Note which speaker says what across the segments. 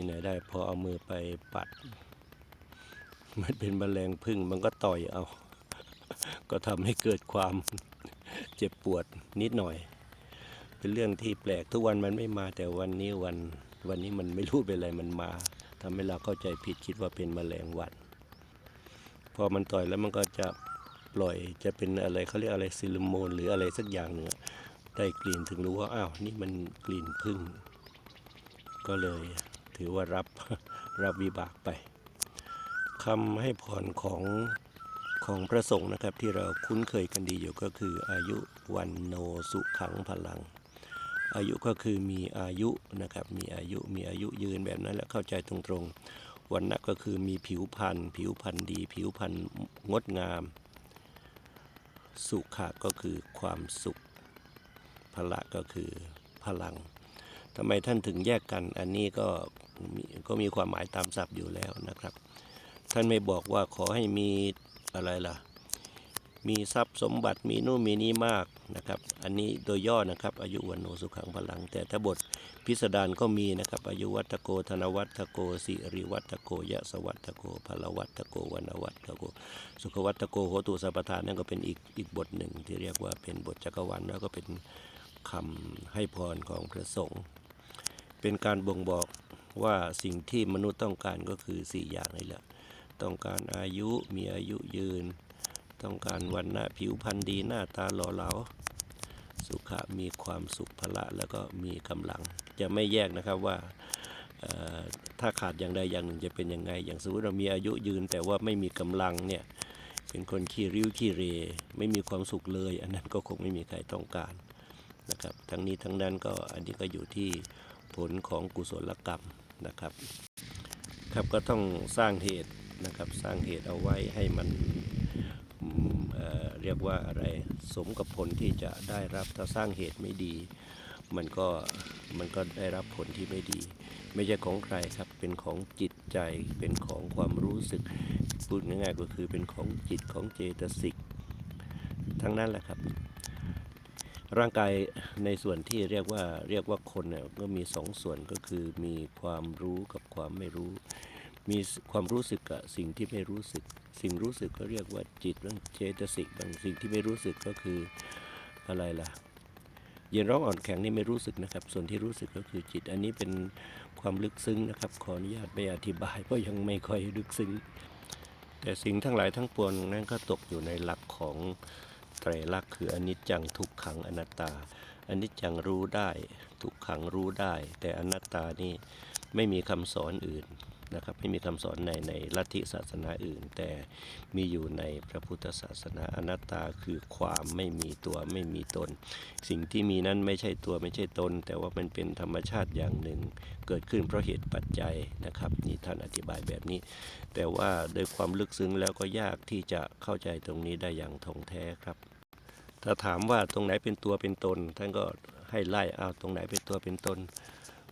Speaker 1: ที่ไหนได้ พอเอามือไปปัด มันเป็นแมลงพึ่งมันก็ต่อยเอา ก็ทำให้เกิดความเจ็บปวดนิดหน่อย เป็นเรื่องที่แปลกทุกวันมันไม่มาแต่วันนี้วัน วันนี้มันไม่รู้เป็นอะไรมันมาทำให้เราเข้าใจผิดคิดว่าเป็นแมลงวันพอมันต่อยแล้วมันก็จะปล่อยจะเป็นอะไรเขาเรียกอะไรซิลิโมนหรืออะไรสักอย่างหนึ่งอได้กลิ่นถึงรู้ว่าอ้าวนี่มันกลิ่นพึ่งก็เลย ถือว่ารับรับวิบากไปคำให้พรของของพระสงฆ์นะครับที่เราคุ้นเคยกันดีอยู่ก็คืออายุวันโนสุขังพลัง อายุก็คือมีอายุนะครับมีอายุมีอายุยืนแบบนั้นแหละเข้าใจตรงๆวันนะก็คือมีผิวพรรณผิวพรรณดี ผิวพรรณงดงาม สุขะก็คือความสุขพละก็คือพลังทำไมท่านถึงแยกกันอันนี้ก็ ก็มีความหมายตามศัพท์อยู่แล้วนะครับ ท่านไม่บอกว่าขอให้มีอะไรล่ะ มีทรัพย์สมบัติมีนู่นมีนี่มากนะครับ อันนี้โดยย่อนะครับ อายุวันโนสุขังพลัง แต่ถ้าบทพิสดารก็มีนะครับ อายุวัตโกธนวัตโกสิริวัตโกยะสวัตโกพลวัตโกวนวัตโก สุขวัตโกโหตุสัพทานนั่นก็เป็นอีกอีกบทหนึ่งที่เรียกว่าเป็นบทจักรวาลแล้วก็เป็นคำให้พรของพระสงฆ์เป็นการบ่งบอก ว่าสิ่งที่มนุษย์ต้องการก็คือ 4 อย่างนี่แหละต้องการอายุมีอายุยืน ต้องการวันณะผิวพรรณดีหน้าตาหล่อเหลาสุขะมีความสุขพละแล้วก็มีกำลัง จะไม่แยกนะครับว่าถ้าขาดอย่างใดอย่างหนึ่งจะเป็นยังไง อย่างสมมติเรามีอายุยืนแต่ว่าไม่มีกำลังเนี่ย เป็นคนขี้ริ้วขี้เร ไม่มีความสุขเลย อันนั้นก็คงไม่มีใครต้องการนะครับ ทั้งนี้ทั้งนั้นก็อันนี้ก็อยู่ที่ผลของกุศลกรรม นะครับ ครับก็ต้องสร้างเหตุนะครับสร้างเหตุเอาไว้ให้มันเเรียกว่าอะไรสมกับผลที่จะได้รับถ้าสร้างเหตุไม่ดี มันก็มันก็ได้รับผลที่ไม่ดี ไม่ใช่ของใครครับเป็นของจิตใจเป็นของความรู้สึกพูดง่ายๆก็คือเป็นของจิตของเจตสิกทั้งนั้นแหละครับ ร่างกายในส่วนที่เรียกว่าเรียกว่าคนเนี่ยก็มีสองส่วนก็คือมีความรู้กับความไม่รู้ มีความรู้สึกกับสิ่งที่ไม่รู้สึก สิ่งรู้สึกก็เรียกว่าจิตเรื่องเจตสิกบางสิ่งที่ไม่รู้สึกก็คืออะไรล่ะ เย็นร้อนอ่อนแข็งนี่ไม่รู้สึกนะครับ ส่วนที่รู้สึกก็คือจิต อันนี้เป็นความลึกซึ้งนะครับ ขออนุญาตไม่อธิบายเพราะยังไม่ค่อยลึกซึ้ง แต่สิ่งทั้งหลายทั้งปวงนั้นก็ตกอยู่ในหลักของ ไตรลักษณ์คืออนิจจังทุกขังอนัตตาอนิจจังรู้ได้ ทุกขังรู้ได้ แต่อนัตตานี่ไม่มีคำสอนอื่น นะครับไม่มีคำสอนในในลัทธิศาสนาอื่น แต่มีอยู่ในพระพุทธศาสนาอนัตตาคือความไม่มีตัวไม่มีตน สิ่งที่มีนั้นไม่ใช่ตัวไม่ใช่ตน แต่ว่ามันเป็นธรรมชาติอย่างหนึ่ง เกิดขึ้นเพราะเหตุปัจจัยนะครับนี่ท่านอธิบายแบบนี้ แต่ว่าโดยความลึกซึ้งแล้วก็ยากที่จะเข้าใจตรงนี้ได้อย่างท่องแท้ครับ ถ้าถามว่าตรงไหนเป็นตัวเป็นตน ท่านก็ให้ไล่เอาตรงไหนเป็นตัวเป็นตน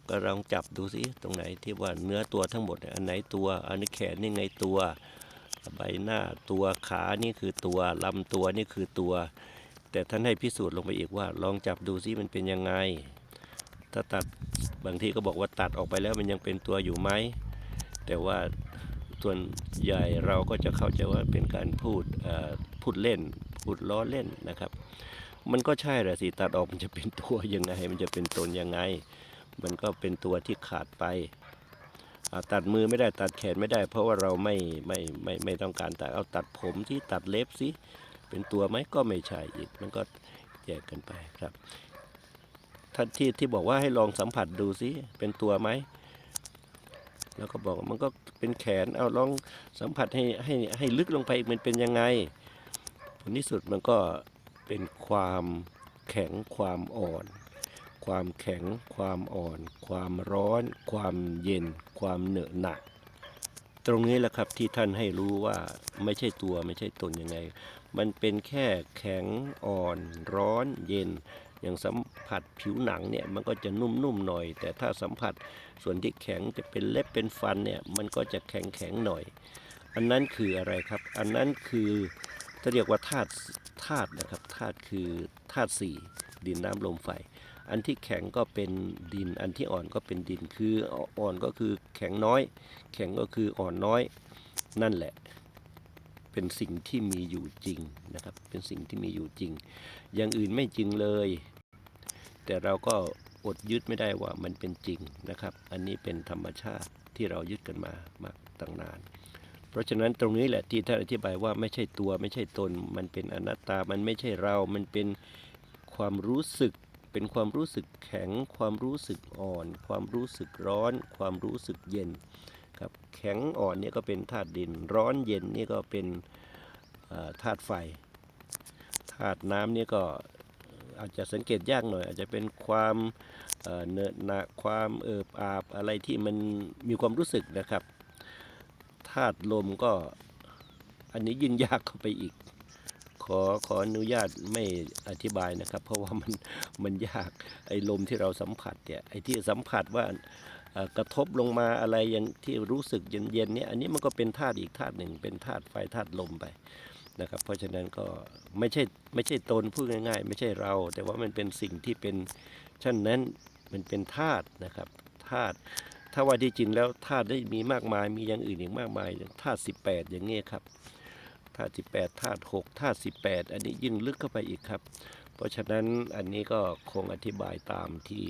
Speaker 1: ก็ลองจับดูสิตรงไหนที่ว่าเนื้อตัวทั้งหมดอันไหนตัวอันนี้แขนนี่ไงตัวใบหน้าตัวขานี่คือตัวลำตัวนี่คือตัว แต่ท่านให้พิสูจน์ลงไปอีกว่า ลองจับดูสิมันเป็นยังไง ถ้าตัดบางทีก็บอกว่าตัดออกไปแล้วมันยังเป็นตัวอยู่ไหมแต่ว่าส่วนใหญ่เราก็จะเข้าใจว่าเป็นการพูดพูดเล่นพูดล้อเล่นนะครับ มันก็ใช่แหละสิตัดออกมันจะเป็นตัวยังไง มันจะเป็นตนยังไง มันก็เป็นตัวที่ขาดไป ตัดมือไม่ได้ตัดแขนไม่ได้ เพราะว่าเราไม่ไม่ไม่ไม่ต้องการตัดเอาตัดผมที่ตัดเล็บสิเป็นตัวไหมก็ไม่ใช่อีกมันก็แยกกันไปครับท่านที่ที่บอกว่าให้ลองสัมผัสดูสิเป็นตัวไหมแล้วก็บอกมันก็เป็นแขนเอาลองสัมผัสให้ให้ให้ลึกลงไปอีกมันเป็นยังไงผลที่สุดมันก็เป็นความแข็งความอ่อน ความแข็ง ความอ่อน ความร้อน ความเย็น ความเหนอะหนัก ตรงนี้แหละครับที่ท่านให้รู้ว่าไม่ใช่ตัวไม่ใช่ตนยังไง มันเป็นแค่แข็งอ่อน ร้อนเย็น อย่างสัมผัสผิวหนังเนี่ยมันก็จะนุ่มๆหน่อย แต่ถ้าสัมผัสส่วนที่แข็งจะเป็นเล็บเป็นฟันเนี่ยมันก็จะแข็งแข็งๆหน่อย อันนั้นคืออะไรครับ อันนั้นคือถ้าเรียกว่าธาตุธาตุนะครับธาตุคือธาตุสี่ดินน้ำลมไฟ อันที่แข็งก็เป็นดิน อันที่อ่อนก็เป็นดิน คืออ่อนก็คือแข็งน้อย แข็งก็คืออ่อนน้อย นั่นแหละ เป็นสิ่งที่มีอยู่จริงนะครับ เป็นสิ่งที่มีอยู่จริง อย่างอื่นไม่จริงเลย แต่เราก็อดยึดไม่ได้ว่ามันเป็นจริงนะครับ อันนี้เป็นธรรมชาติที่เรายึดกันมามาตั้งนาน เพราะฉะนั้นตรงนี้แหละที่ท่านอธิบายว่าไม่ใช่ตัวไม่ใช่ตน มันเป็นอนัตตา มันไม่ใช่เรา มันเป็นความรู้สึก เป็นความรู้สึกแข็ง ความรู้สึกอ่อน ความรู้สึกร้อน ความรู้สึกเย็นครับแข็งอ่อนเนี่ยก็เป็นธาตุดิน ร้อนเย็นนี่ก็เป็นธาตุไฟธาตุน้ำนี่ก็อาจจะสังเกตยากหน่อย อาจจะเป็นความเอ่อเหนอะหนะความเอิบอาบอะไรที่มันมีความรู้สึกนะครับธาตุลมก็อันนี้ยิ่งยากเข้าไปอีก ขอขออนุญาตไม่อธิบายนะครับ เพราะว่ามันมันยากไอ้ลมที่เราสัมผัสเนี่ยไอ้ที่สัมผัสว่ากระทบลงมาอะไรอย่างที่รู้สึกเย็นๆเนี่ยอันนี้มันก็เป็นธาตุอีกธาตุหนึ่ง เป็นธาตุไฟธาตุลมไปนะครับ เพราะฉะนั้นก็ไม่ใช่ไม่ใช่ตนพูดง่าย ๆ ไม่ใช่เรา แต่ว่ามันเป็นสิ่งที่เป็นเช่นนั้นมันเป็นธาตุนะครับธาตุถ้าว่าที่จริงแล้วธาตุได้มีมากมายมีอย่างอื่นอีกมากมายอย่างธาตุ18อย่างนี้ยครับ ธาตุ18ธาตุ6ธาตุ18อันนี้ยิ่งลึกเข้าไปอีกครับ เพราะฉะนั้นอันนี้ก็คงอธิบายตามที่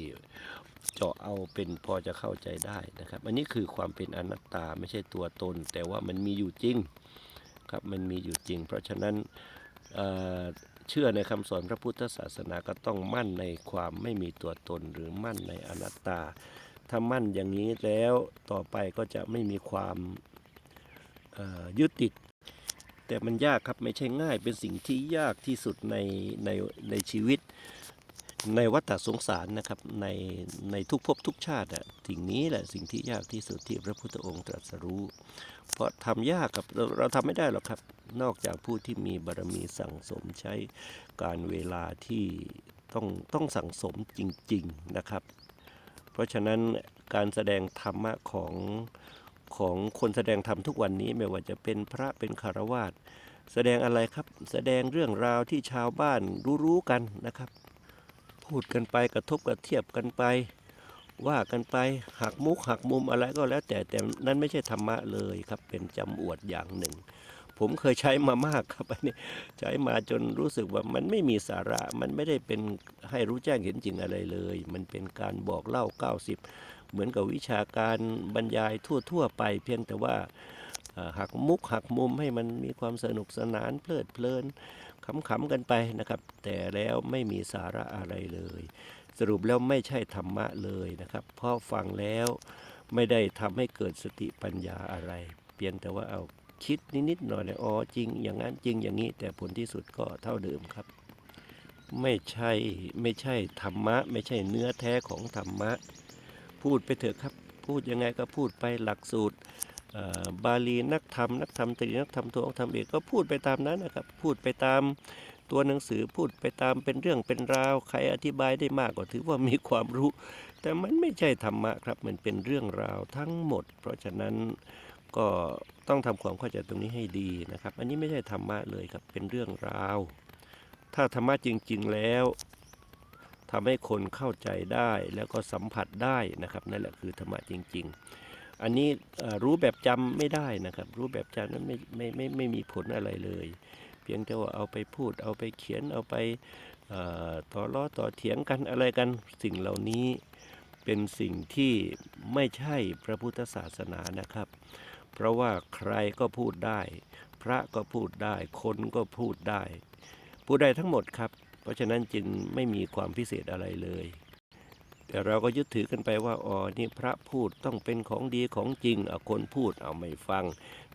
Speaker 1: เจาะเอาเป็นพอจะเข้าใจได้นะครับ อันนี้คือความเป็นอนัตตาไม่ใช่ตัวตน แต่ว่ามันมีอยู่จริงครับมันมีอยู่จริง เพราะฉะนั้นเเชื่อในคำสอนพระพุทธศาสนาก็ต้องมั่นในความไม่มีตัวตนหรือมั่นในอนัตตา ถ้ามั่นอย่างนี้แล้วต่อไปก็จะไม่มีความยึดติด แต่มันยากครับไม่ใช่ง่ายเป็นสิ่งที่ยากที่สุดในในในชีวิต ในวัฏสงสารนะครับในในทุกภพทุกชาติอะสิ่งนี้แหละสิ่งที่ยากที่สุดที่พระพุทธองค์ตรัสรู้ เพราะทำยากครับเราเราทำไม่ได้หรอกครับ นอกจากผู้ที่มีบารมีสั่งสมใช้การเวลาที่ต้องต้องสั่งสมจริง ๆนะครับ เพราะฉะนั้นการแสดงธรรมะของ ของคนแสดงธรรมทุกวันนี้ไม่ว่าจะเป็นพระเป็นคารวาสแสดงอะไรครับ แสดงเรื่องราวที่ชาวบ้านรู้ๆกันนะครับ พูดกันไปกระทบกระเทียบกันไป ว่ากันไปหักมุกหักมุมอะไรก็แล้ว แต่แต่นั้นไม่ใช่ธรรมะเลยครับ เป็นจำอวดอย่างหนึ่ง ผมเคยใช้มามากครับอันนี้ใช้มาจนรู้สึกว่ามันไม่มีสาระ มันไม่ได้เป็นให้รู้แจ้งเห็นจริงอะไรเลย มันเป็นการบอกเล่า 90 เหมือนกับวิชาการบรรยายทั่ว ๆ ไปเพียงแต่ว่าหักมุกหักมุมให้มันมีความสนุกสนานเพลิดเพลินขำๆกันไปนะครับ แต่แล้วไม่มีสาระอะไรเลย สรุปแล้วไม่ใช่ธรรมะเลยนะครับเพราะฟังแล้วไม่ได้ทำให้เกิดสติปัญญาอะไร เพียงแต่ว่าเอาคิดนิดๆหน่อยๆอ๋อจริง อย่างนั้นจริงอย่างนี้ แต่ผลที่สุดก็เท่าเดิมครับ ไม่ใช่ไม่ใช่ธรรมะ ไม่ใช่เนื้อแท้ของธรรมะ พูดไปเถอะครับ พูดยังไงก็พูดไปหลักสูตรบาลีนักธรรมนักธรรมตรีนักธรรมทนักธรรมเอกก็พูดไปตามนั้นนะครับ พูดไปตามตัวหนังสือพูดไปตามเป็นเรื่องเป็นราว ใครอธิบายได้มากก็ถือว่ามีความรู้ แต่มันไม่ใช่ธรรมะครับ มันเป็นเรื่องราวทั้งหมด เพราะฉะนั้นก็ต้องทำความเข้าใจตรงนี้ให้ดีนะครับ อันนี้ไม่ใช่ธรรมะเลยครับเป็นเรื่องราว ถ้าธรรมะจริง ๆ แล้ว ทำให้คนเข้าใจได้แล้วก็สัมผัสได้นะครับนั่นแหละคือธรรมะจริง ๆ อันนี้รู้แบบจำไม่ได้นะครับ รู้แบบจำนั้นไม่ไม่ไม่ไม่มีผลอะไรเลย เพียงแต่ว่าเอาไปพูด เอาไปเขียนเอาไปเอ่อต่อล้อต่อเถียงกันอะไรกันสิ่งเหล่านี้เป็นสิ่งที่ไม่ใช่พระพุทธศาสนานะครับ เพราะว่าใครก็พูดได้ พระก็พูดได้ คนก็พูดได้ พูดได้ทั้งหมดครับ เพราะฉะนั้นจึงไม่มีความพิเศษอะไรเลย แต่เราก็ยึดถือกันไปว่าอ๋อนี่พระพูดต้องเป็นของดีของจริงเอาคนพูดเอาไม่ฟัง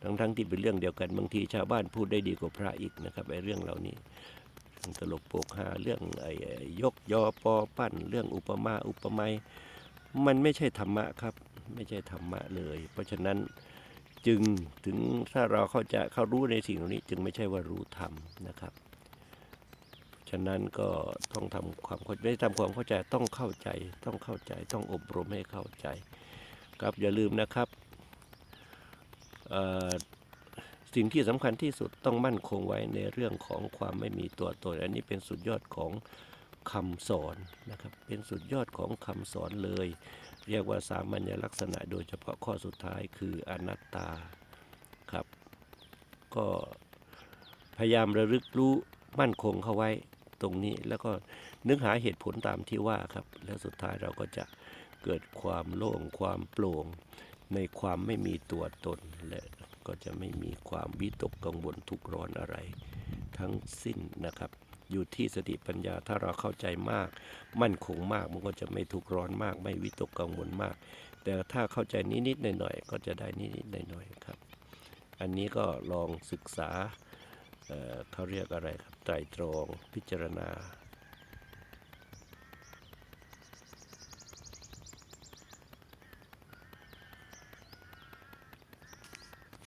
Speaker 1: ทั้งทั้งๆที่เป็นเรื่องเดียวกันบางทีชาวบ้านพูดได้ดีกว่าพระอีกนะครับไอ้เรื่องเหล่านี้ตลกโปกฮาเรื่องไอ้ไอ้ยกยอปอปั้น เรื่องอุปมาอุปไมยมันไม่ใช่ธรรมะครับ ไม่ใช่ธรรมะเลย เพราะฉะนั้นจึงถึงถ้าเราเข้าใจเขารู้ในสิ่งเหล่านี้ จึงไม่ใช่ว่ารู้ธรรมนะครับ ฉะนั้นก็ต้องทำความเข้าไม่ทำความเข้าใจต้องเข้าใจ ต้องเข้าใจ ต้องอบรมให้เข้าใจ ครับอย่าลืมนะครับสิ่งที่สำคัญที่สุดต้องมั่นคงไว้ในเรื่องของความไม่มีตัวตนอันนี้เป็นสุดยอดของคำสอนนะครับ เป็นสุดยอดของคำสอนเลย เรียกว่าสามัญลักษณะโดยเฉพาะข้อสุดท้ายคืออนัตตาครับ ก็พยายามระลึกรู้มั่นคงเข้าไว้ ตรงนี้ แล้วก็นึกหาเหตุผลตามที่ว่าครับ แล้วสุดท้ายเราก็จะเกิดความโล่งความโปร่ง ในความไม่มีตัวตน และก็จะไม่มีความวิตกกังวลทุกร้อนอะไร ทั้งสิ้นนะครับอยู่ที่สติปัญญาถ้าเราเข้าใจมาก มั่นคงมากมันก็จะไม่ทุกร้อนมาก ไม่วิตกกังวลมาก แต่ถ้าเข้าใจนิดๆหน่อยๆก็จะได้นิดๆหน่อยๆครับ อันนี้ก็ลองศึกษา เขาเรียกอะไรครับไตรตรองพิจารณา